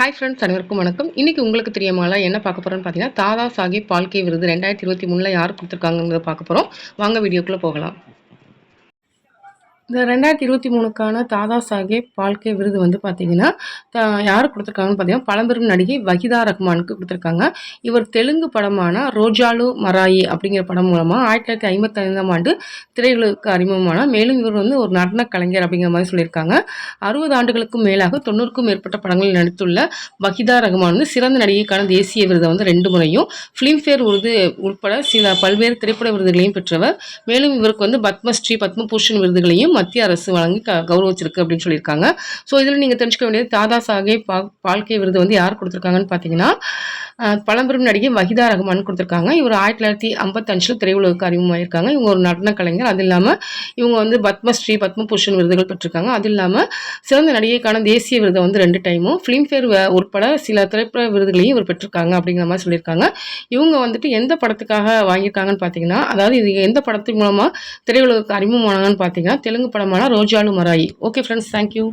Hi friends அனைவருக்கும் வணக்கம். இன்னைக்கு உங்களுக்கு தெரியுமால என்ன பார்க்க போறோம்னு பார்த்தீங்கன்னா தாதா சாஹிப் பால்கே விருது ரெண்டாயிரத்தி இருபத்தி மூணில் யார் கொடுத்துருக்காங்கிறத பார்க்க போகிறோம் வாங்க வீடியோக்குள்ளே போகலாம். இந்த ரெண்டாயிரத்தி இருபத்தி மூணுக்கான தாதா சாஹேப் பால்கே விருது வந்து பார்த்தீங்கன்னா தா- யார் கொடுத்துருக்காங்கன்னு பார்த்தீங்கன்னா பழம்பெரும் நடிகை வஹிதா ரஹ்மானுக்கு கொடுத்துருக்காங்க. இவர் தெலுங்கு படமான ரோஜாலு மராயி அப்படிங்கிற படம் மூலமாக ஆயிரத்தி தொள்ளாயிரத்தி ஐம்பத்தைந்தாம் ஆண்டு திரையுலகுக்கு அறிமுகமான மேலும் இவர் வந்து ஒரு நடன கலைஞர் அப்படிங்கிற மாதிரி சொல்லியிருக்காங்க. அறுபது ஆண்டுகளுக்கும் மேலாக தொண்ணூறுக்கும் மேற்பட்ட படங்களில் நடித்துள்ள வகிதா ரஹ்மான் வந்து சிறந்த நடிகைக்கான தேசிய விருதை வந்து ரெண்டு முறையும் ஃபிலிம்ஃபேர் விருது உட்பட சில பல்வேறு திரைப்பட விருதுகளையும் பெற்றவர். மேலும் இவருக்கு வந்து பத்மஸ்ரீ பத்மபூஷன் விருதுகளையும் மத்திய அரசு வழங்கி க கௌரவிச்சிருக்கு அப்படின்னு சொல்லியிருக்காங்க. ஸோ இதில் நீங்கள் தெரிஞ்சுக்க வேண்டியது தாதா சாஹேப் பா பால்கே விருது வந்து யார் கொடுத்துருக்காங்கன்னு பார்த்தீங்கன்னா பழம்பெரும் நடிகை வஹிதா ரஹ்மான் கொடுத்துருக்காங்க. இவர் ஆயிரத்தி தொள்ளாயிரத்தி ஐம்பத்தஞ்சில் திரையுலகுக்கு அறிமுகமாயிருக்காங்க. இவங்க ஒரு நடன கலைஞர். அது இல்லாமல் இவங்க வந்து பத்மஸ்ரீ பத்மபூஷன் விருதுகள் பெற்றிருக்காங்க. அது இல்லாமல் சிறந்த நடிகைக்கான தேசிய விருதை வந்து ரெண்டு டைமும் ஃபிலிம்ஃபேர் உட்பட சில திரைப்பட விருதுகளையும் இவர் பெற்றிருக்காங்க அப்படிங்கிற மாதிரி சொல்லியிருக்காங்க. இவங்க வந்துட்டு எந்த படத்துக்காக வாங்கியிருக்காங்கன்னு பார்த்தீங்கன்னா அதாவது இது எந்த படத்தின் மூலமாக திரையுலகுக்கு அறிமுகமானாங்கன்னு பார்த்தீங்கன்னா தெலுங்கு படமான Rojulu Marayi. Okay friends thank you